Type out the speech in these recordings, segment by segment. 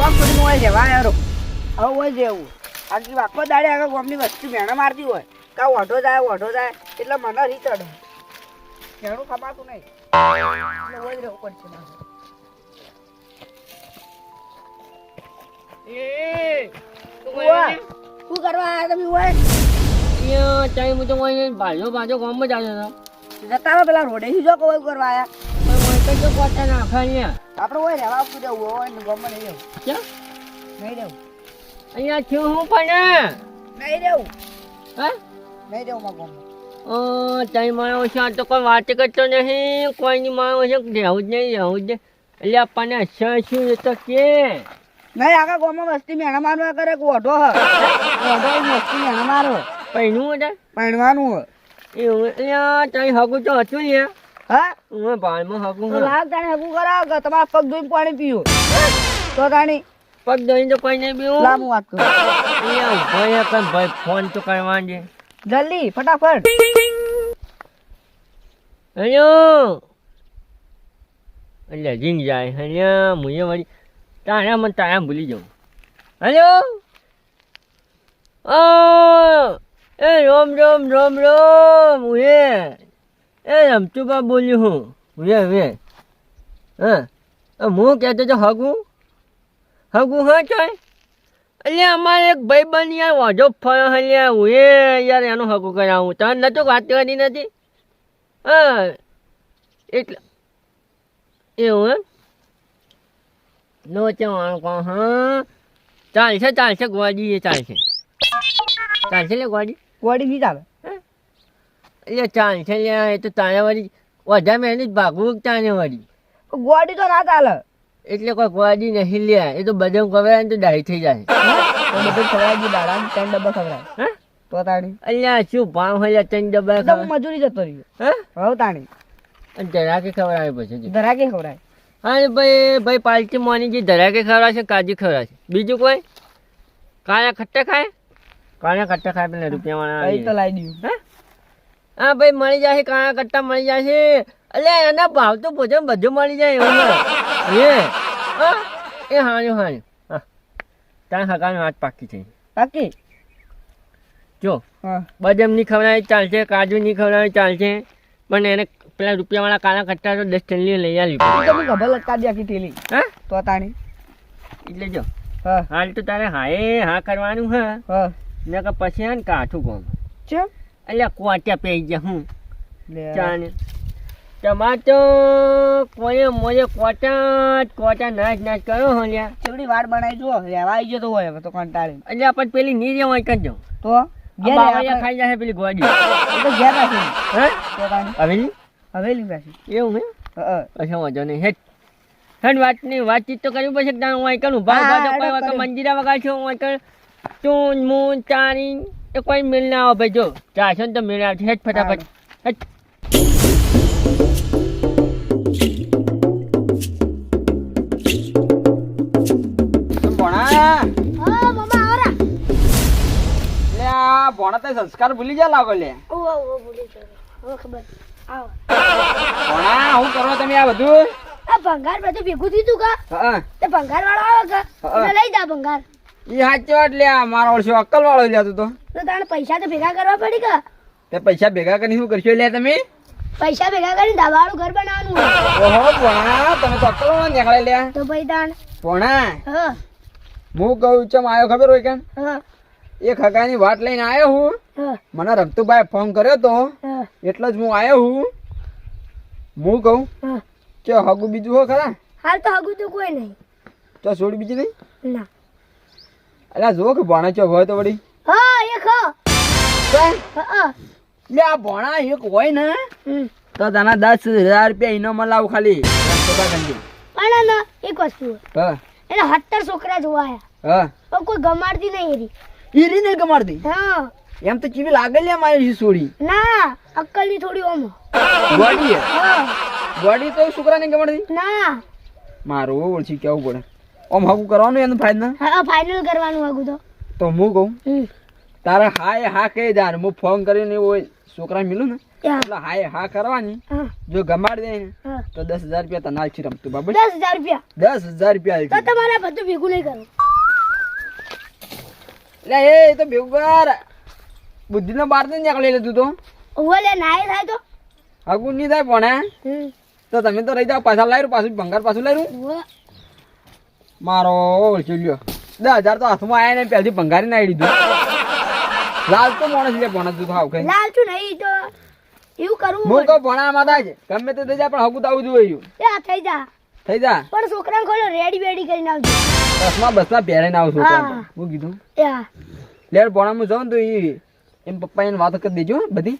કોમ હોય હવે હોય આખી આખો દાડે આગળ ગોમની વસ્તુ મેણા મારતી હોય. કા ઓઢો જાય ઓઢો જાય એટલે મને રીત અડે ઘણું ખપાતું નહીં. એટલે હોય જ રહેવું પડશે મારે. શું કરવા આયા તમે હોય ચાઈ હું તો ભાજો ભાજો ગામમાં જ આવ્યો જતા પેલા રોડે જો કોઈ કરવા આયા? તો જો કોટા નાખે અહીંયા આપણે હોય રહેવા આપવું જવું હોય ને ગમમાં નહીં રહેવું ક્યાં? નહીં રહેવું અહીંયા થયું હું પણ? નહીં રહેવું હા? નહીં માં ઓ છે આ તો કોઈ વાત કરતો નહીં. કોઈની મારો છે રહેવું જ નહીં રહેવું જ એટલે આપણને અસર શું એ તો કે. નહીં આગળ ગામમાં વસ્તી મેણા મારવા કરે કે ઓઢો હ. ઓઢો વસ્તી મેણા મારો હતા પહેણવાનું એવું અહીંયા ચાઈ હગું તો હતું ને હા? હું હગું તો લાગ તાણે હગું કરાવ કે તમારા પગ ધોઈને પાણી પીવું. તો તાણી પગ ધોઈને તો કોઈ નહીં પીવું. લાંબુ વાત કરું ભાઈ કઈ ભાઈ ફોન તો કરવા દે જલ્દી ફટાફટ. હેલો એટલે જીંગ જાય. હલ્યા મુજે વળી તારા મને તારા ભૂલી જાઉં. હેલો ઓ એ રોમ રોમ રોમ રોમ ઉએ એ રમતુબા બોલ્યું હું. વે વે. હા હું કહેતો તો હગું? હગું હા ચાય એટલે અમારે એક ભાઈ બની યાર વાંધો ફળ હલ્યા હું એ યાર એનું હગું કરાવું. તને નહોતું વાત કરી નથી? હા, એટલે એવું એમ? નો ચવાણું કહું, હા? ચાલશે ચાલશે ગોડી ચાલશે. ચાલશે લે ગોડી ગોડી બી ચાલે. એટલે ચાલશે લે એ તો તારે વળી વધારે મહેનત ભાગવું તારે વળી? ગોડી તો ના ચાલે એટલે કોઈ ગોડી નહીં લે. એ તો બદામ ખબર તો ડાય થઈ જાય. બધું ખવડાવી દાડા ત્રણ ડબ્બા ખવડાય. હા? તો તાણી. અલ્યા શું ભાવ હોય ત્રણ ડબ્બા ખબર મજૂરી જતો રહ્યો. હા? હવે તાણી. અને જરાકે ખવડાવે પછી ધરાકે હા ભાઈ ભાઈ પાલટી મોની જે ધરાકે ખવડાવશે કાજુ ખવડાવશે બીજું કોઈ? કાયા ખટ્ટા ખાય? કાયા ખટ્ટા ખાય પેલા રૂપિયા વાળા તો લાવી દઉં હા? ભાઈ મળી જશે કાળા કટ્ટા મળી જશે એટલે એના ભાવ તો ભોજન બધું મળી જાય એ એ હારું હારું હા. તાર હકાની પાકી થઈ. પાકી? જો બદામ નહીં ખવડાવી ચાલશે કાજુ નહીં ખવડાવી ચાલશે પણ એને પેલા રૂપિયાવાળા કાળા કટ્ટા તો દસ ટેલી લઈ આવી તમે મેં ગભર લટકાવી આખી ટેલી હા? તો તાણી. એટલે જો હા. હાલ તો તારે હા એ હા કરવાનું હા. હા. ને કે પછી હે ને કાઠું કોમ. ચેમ? એટલે કોટ્યા પી ગયા હું ચાને. ટમાટો તો કોઈ મોજે કોટા કોટા નાચ નાચ કરો હો લ્યા ચેવડી વાર બનાવી જો રહેવા આવી ગયો તો હોય તો કંટાળી. એટલે આપણ પેલી ની રેવાય કરજો તો? ખાઈ જશે પેલી ગોડી તો ઘેર હે? હવેલી? હવેલી પાછી. એવું હે? અચ્છા વાંધો નહીં. હેઠ. હેઠ વાતની વાતચીત તો કરવી પડશે કે તારે હું કરું? ભાવ હા, ભાવ તો કોઈ વખત કરે. મંજીરા વગાડ છો હું કર? ચૂન મૂન ચારી એ કોઈ મિલ ના આવે ભાઈ જો ચારસો ને તો મિલ આવશે. હેઠ ફટાફટ. હેઠ ભોણા? તે સંસ્કાર ભૂલી જા લાગો લે. ભણા હું કરો તમે આ બધું? ભંગાર બધું ભેગું થયું તું કા? હા. તે ભંગાર વાળો આવે કા લઈ જા ભંગાર. ઈ હાચો એટલે આ મારો ઓળશો અક્કલ વાળો લ્યા તું. તો તો તાણે પૈસા તો ભેગા કરવા પડી કા? તે પૈસા ભેગા કરી શું કરશો લે તમે? પૈસા ભેગા કરીને ધાબાવાળું ઘર બનાવવાનું ઓહો ભણા તમે તો અક્કલ વાળો નીકળે લે તો ભાઈ તાણ. ભણા હા. હું કહું ચમ આવ્યો ખબર હોય કેમ હા. એક વાત લઈને આવ્યો હું. મને રમતુભાઈ ફોન કર્યો તો. એટલો જ હું આવ્યો હું. હું કહું કે હગું બીજું હો ખરા? હાલ તો હગુ તો કોઈ નહીં. તો છોડ બીજી નહીં? ના. અલ્યા જો કે ભણા ચો હોય તો વળી. હા એક હા. લે આ ભણા એક હોય ને તો તને દસ હજાર રૂપિયા ઇનામ લાવ ખાલી. પણ ના એક વસ્તુ હા. એને હત્તર છોકરા જોવા આયા. હા. કોઈ ગમાડતી નહીં એરી. એરી નહીં ગમાડતી? હા. એમ તો ચીવી લાગે લે મારી સોડી ના અક્કલની થોડી ઓમ. ગોડી હા. ગોડી તો છોકરા નહીં ગમાડતી? ના. મારું ઓળખી કેવું પડે. આમ હગું કરવાનું એનું ફાયદા હા ફાઇનલ કરવાનું હગું તો. તો હું કહું તારે હા હા કહી દે હું ફોન કરીને એવો છોકરા મિલું ને એટલે હા હા કરવાની. જો ગમાડી દે તો દસ હજાર રૂપિયા તને હાલશે રમતું બાબુ દસ હજાર રૂપિયા. દસ હજાર રૂપિયા તો તમારે બધું ભેગું નહીં કરું એટલે એ તો ભેગું કર. બુદ્ધિનો બાર તો નીકળી લીધું તો. ઓલે નાય થાય તો. હગું નહીં થાય પણ તો તમે તો રહી જાઓ પાછા લાવ્યું પાછું ભંગાર પાછું લાવ્યું મારો ચૂલ્યો દસ હજાર તો હાથમાં આવ્યા ને પહેલથી ભંગારી નાખી દીધું. લાલ તો માણસ લે ભણા તું હાવ કઈ. લાલચું નહીં તો એવું કરું હું તો કહું ભણા માં થાય ગમે તે થઈ જાય પણ હગું તો આવું જોઈએ એ થઈ જા. થઈ જા? પણ છોકરાને ખોલો રેડી બેડી કરીને આવજો. બસમાં બસમાં પહેરાઈને આવું છું હા. કીધું? લેર હા. ભણા માં જાઉં તો એ એમ પપ્પા એને વાતો કરી દેજો બધી.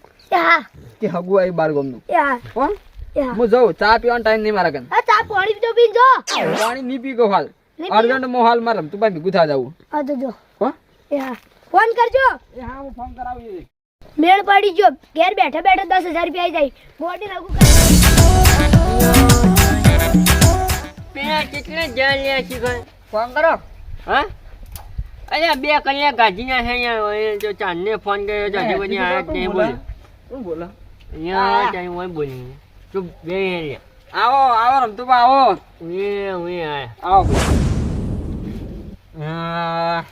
કે હગું આવી બાર ગમનું. એ કોણ? હું. જાઉં. ચા પીવાનો ટાઈમ નહીં મારા કન ચા પાણી તો પીને જો. પાણી નહીં પી ગો હાલ. અર્જન્ટમાં હાલ મારે. તું ભાઈ ભેગું થા જવું હા તો જો. હા? ફોન કરજો. હા હું ફોન કરાવી મેળ પડી ગયો. ઘેર બેઠા બેઠા દસ હજાર રૂપિયા આવી જાય. બોડી લાગુ પેલા કેટલે જણ લે છે ફોન કરો. હા? અરે બે કલાક ગાજી ના છે અહીંયા. જો ચાંદને ફોન કર્યો છે હજી બધી આ નહીં બોલે? શું બોલો? અહીંયા ચાઈ હોય બોલી. ચૂપ બે આવો આવો રમતું આવો. હું હું આવો. હા.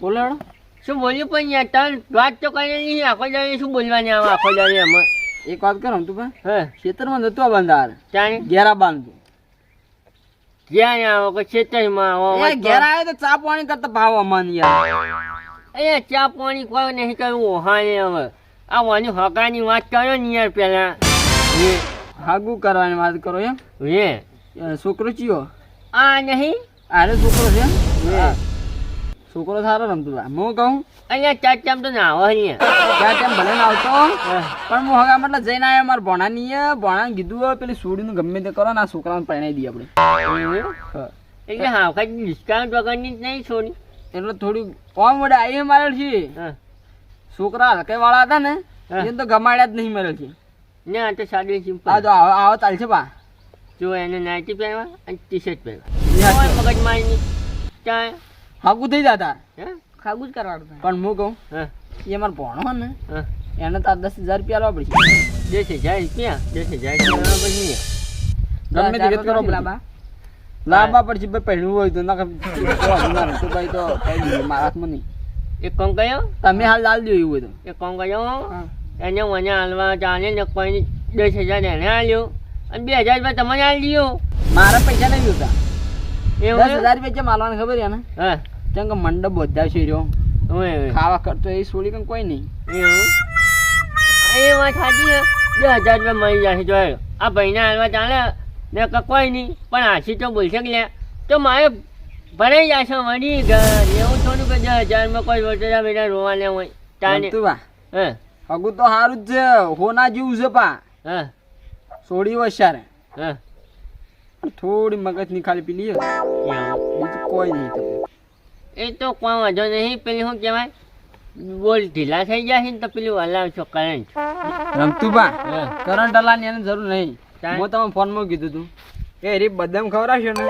બોલો શું બોલ્યું પણ યાર તન વાત તો કઈ નહીં આખો દાડે શું બોલવાની આમાં આખો દાડે આમાં એક વાત કરો તું પણ. હે? ખેતરમાં નતો બંધાર. ચાણી ઘેરા બાંધતું. ક્યાં આવો કે ખેતરમાં આવો ઘેર આવ્યો તો ચા પાણી કરતા ભાવ અમન યાર. એ ચા પાણી કોઈ નહીં કહ્યું ઓહાને હવે. આ વાની હકાની વાત કરો ને યાર પેલા. હાગુ કરવાની વાત કરો એમ. એ એ છોકરો ચિયો? આ નહીં? આરે છોકરો છે? છોકરો સારો રમતું હતા. હું કહું? અહીંયા ચાર ટાઈમ તો ના આવે અહીંયા. ત્યાં તેમ ભલે ના આવતો પણ હું હગા મતલબ જઈને આવ્યો મારા ભણા ની ભણા કીધું પેલી સોડીનું ગમે તે કરો ને આ છોકરાને પરણાવી દઈએ આપણે. એટલે હા ખાલી ડિસ્કાઉન્ટ વગરની જ નહીં છોડી. એટલે થોડી કોમ વડે આવી મારે છે. છોકરા હલકે વાળા હતા ને. એને તો ગમાડ્યા જ નહીં મળે છે. ને આ તો સાડી આ સિમ્પલ. જો આવો આવો ચાલશે બા. જો એને નાઇટી પહેરવા અને ટી શર્ટ પહેરવા. એ હાચું. કોઈ મગજ મારી નહીં ત્યાં હાગું થઈ જતા ખાગું જ કરવાનું પણ હું કહું એ મારો ભણો ને એને તો દસ હજાર રૂપિયા લાવવા પડશે. પછી ગમે તે કરો લાંબા. લાંબા પડશે ભાઈ પહેરવું હોય તો ના તો ભાઈ તો મારા હાથમાં નહીં. એક કામ કર્યો તમે હાલ લાલ દો એવું હોય તો. એક કામ કર્યો એને મને હાલવા ચાલે ને કોઈ દસ હજાર એને હાલ્યો અને બે હજાર રૂપિયા તમને હાલી મારા પૈસા નહીં જોતા દસ હજાર રૂપિયા છે માલવાની ખબર છે ને હા. કે મંડપ બધા છે ઓય. ખાવા કરતો એ છોડી કંઈ કોઈ નહીં. એ વાત સાચી છે. દસ હજાર રૂપિયા મળી જશે જો. આ ભાઈને હાલવા ચાલે ને કે કોઈ નહીં. પણ હાસી તો બોલશે કે લે. તો મારે ભરાઈ જશે વળી એવું થોડું કે દસ હજારમાં કોઈ વચરા બેટા રોવાને હોય. તાને રમતું બા. હે? હગું તો સારું જ છે. હોના જેવું છે પા. હા? છોડી હોશિયાર હા? પણ થોડી મગજની ખાલી છે. બીજું કોઈ નહીં તમે એ તો કોઈ વાંધો નહીં પેલી શું કહેવાય? બોલ ઢીલા થઈ જશે ને તો પેલું હલાવશો કરંટ રમતું બા કરંટ હલાની એને જરૂર નહીં. હું તમે ફોનમાં કીધું તું. એ રી બદામ ખવડાવશો ને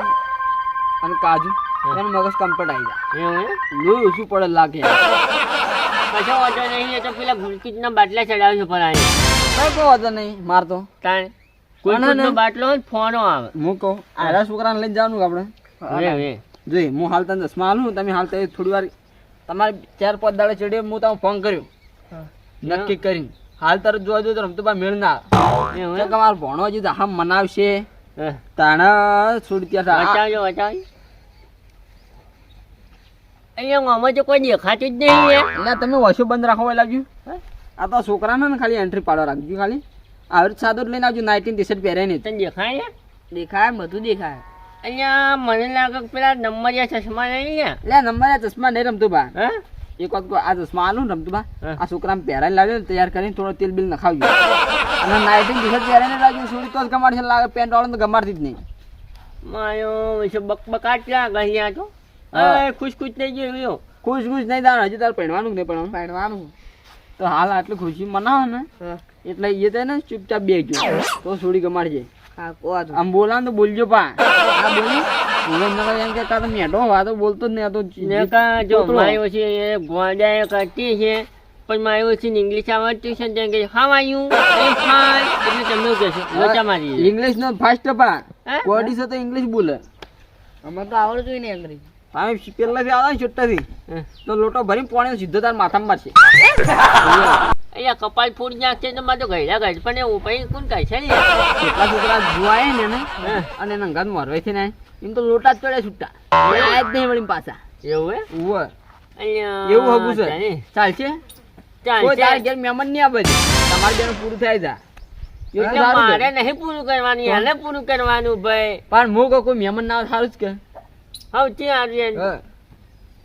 અને કાજુ એનું મગજ કમ્પ્લીટ આવી જાય? લોહી ઓછું પડે લાગે. કશો વાંધો નહીં એ તો પેલા ગુલકીટના બાટલા ચડાવશો પર આવી કોઈ વાંધો નહીં મારતો. તાણ હે ગુલકીટનો બાટલો ફોનો આવે. હું કહું આરા છોકરાને લઈને જવાનું આપણે. જોઈ હું હાલ તને દસમાં હાલું તમે હાલ તો થોડી વાર તમારે ચાર પાંચ દાડે ચડ્યો હું તમને ફોન કર્યો. નક્કી કરીને. હાલ તારે જોવા જોઈએ તો રમતો મેળ ના આવે. એમ? ભણો હજી તો મનાવશે. તાણા છોડી ત્યાં અહીંયા આમાં તો કોઈ દેખાતું જ નહીં. તમે ઓછું બંધ રાખવા લાગ્યું. આ તો છોકરાને ને ખાલી એન્ટ્રી પાડવા રાખજો ખાલી. આવી રીતે સાદો લઈને આવજો નાઇટીન ટી શર્ટ પહેરે નહીં. તને દેખાય ને દેખાય બધું દેખાય. અહીંયા મને લાગે પેલા નંબરિયા ચશ્મા નહીં ને એટલે નંબર ચશ્મા નહીં રમતું બા. હા? એક વાત આ ચશ્મા આલું ને રમતું બા. આ છોકરાને પહેરાય લાવ્યો ને તૈયાર કરીને થોડો તેલ બિલ નખાવજો. અને નાઇટીન ટી શર્ટ પહેરાઈને લાગ્યું સુરત તો જ ગમાડશે લાગે પેન્ટ વાળો તો ગમાડતી જ નહીં. માયો વિશે બકબકાટ લાગે અહીંયા તો? હા. એ ખુશ ખુશ થઈ ગયો રહ્યો. ખુશ ખુશ નહીં તાર હજી તારે પહેરવાનું નહીં પહેરવાનું? પહેરવાનું. તો હાલ આટલી ખુશી મનાવો ને હા. એટલે એ તને ચૂપચાપ બેસજો તો છોડી ગમાડજે હા આમ બોલા તો બોલજો પા. આ બોલી. બોલે ન એમ કે તારે મેઠો આ તો બોલતો જ નહીં તો ને કા જો તોતરો. મારી એ ગોડા કરતી છે પણ આવ્યો છે ને ઇંગ્લિશ આવડતું છે કે હાવ આયું એમ ફાઈન એટલે તમે શું કહેશો લોચા મારી ઇંગ્લિશ નો ફાસ્ટ પા. કોડી છે તો ઇંગ્લિશ બોલે. અમારે તો આવડતું નહીં અંગ્રેજી. તમે પેલાથી આવે ને છૂટાથી? તો લોટો ભરીને પોણી સીધો તાર માથામાં છે. અહીંયા કપાલ ફૂટ નાખશે તો મારે તો ગયડા ગઈ પણ એવું પછી કોણ કહે છે ને? છોકરા છોકરા જોવાય ને એને? અને એના અંગાત મરવાય છે ને એમ તો લોટા જ ચડે છૂટા. આયા જ નહીં વળી પાછા. એવું હે. અહીંયા એવું હગું છે. ચાલે. ચાલશે? ચાલશે. કોઈ તાર ઘેર મહેમાન નહીં આવે તમારે બેન પૂરું થાય જા. મારે નહીં પૂરું કરવાનું એને પૂરું કરવાનું ભાઈ. પણ હું કોઈ મહેમાન ના સારું જ કે. સૌથી સારું હા.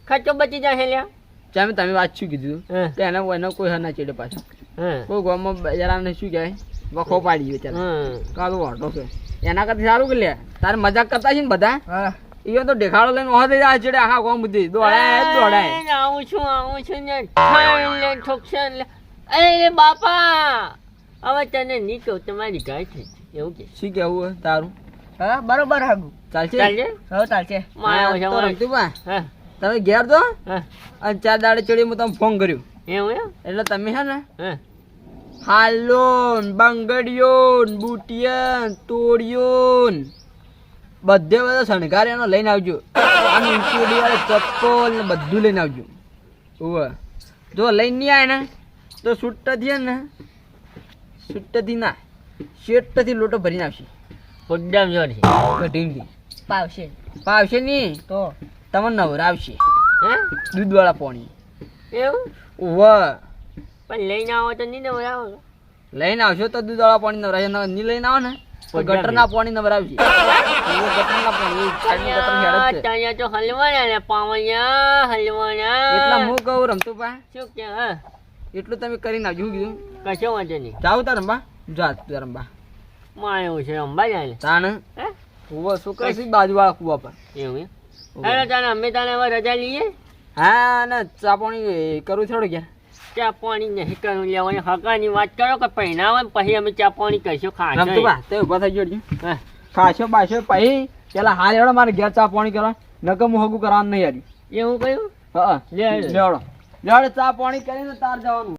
ખર્ચો બચી જશે લ્યા. ચાલ તમે વાત શું કીધું? હા. કે એને એનો કોઈ હર ના ચડે પાછો. હા. કોઈ ગામમાં બજારાને શું કહેવાય વખો પાડી ચાલ. હા. કાલો વાટો છે. એના કરતા સારું કે લે તારે મજાક કરતા છે ને બધા? હા. ઈયો તો દેખાડો લઈને ઓહો થઈ જાય ચડે આખા ગામ બધી દોડાય દોડાય. આવું છું આવું છું ને. ખાઈ લે ઠોકશન લે અરે બાપા! હવે તને કહું તમારી ગાય થઈ છે. એવું કે શું કેવું તારું? હા બરોબર હાગું ચાલશે? ચાલશે. હવે ચાલશે. માયા રમતું બા તમે ઘેર તો અને ચાર દાડે ચડી હું તમને ફોન કર્યો. એવું એટલે તમે છે ને હાલોન બંગડીયોન બુટિયન તોડિયોન બધે બધા શણગાર એનો લઈને આવજો. અને ચપ્પલ ને બધું લઈને આવજો. ઓવે જો લઈને નહીં આવે ને તો સુટ્ટાથી ને સુટ્ટાથી ના શેઠથી લોટો ભરીને આવશે. પોડ્ડામ જોડે કઢીમથી. પાવશે. પાવશે નહીં તો. તમને નવરાવશે. હે? દૂધવાળા પાણી. એવું? ઓવે પણ લઈને આવો તો નહીં નવરાવો. લઈને આવશો તો દૂધવાળા પાણી નવરાવશે નહીં લઈને આવો ને ગટરના પાણી નવરાવશે ગટરના પાણી. ત્યાં તો હલવાના ને પાવણિયા હલવાના. એટલા હું કહું રમતું પા શું કે હા? એટલું તમે કરી આવજો શું કીધું. કશો વાંધો નહીં. જાવ તાર રંબા જા તાર રંબા માં એવું છે જાય તાણ. હે? કુવા શું કરશે બાજુવાળા કુવા પર. એવું અરે તને અમે તને હવે રજા લઈએ. હા ને ચા પાણી કરું થોડું ક્યાં ચા પાણી નહીં કરું લેવાની હકાની વાત કરો કે પહેણાવે ને પછી અમે ચા પાણી કહીશું ખાશો તે ઊભા થઈ ગયો ખાશો બાશો પછી પેલા હાલ એવડો મારે ઘેર ચા પાણી કરવા. નકર હું હગું કરવાનું નહીં હારી એવું કહ્યું હા. લેવડો લેવડો ચા પાણી કરીને તાર જવાનું.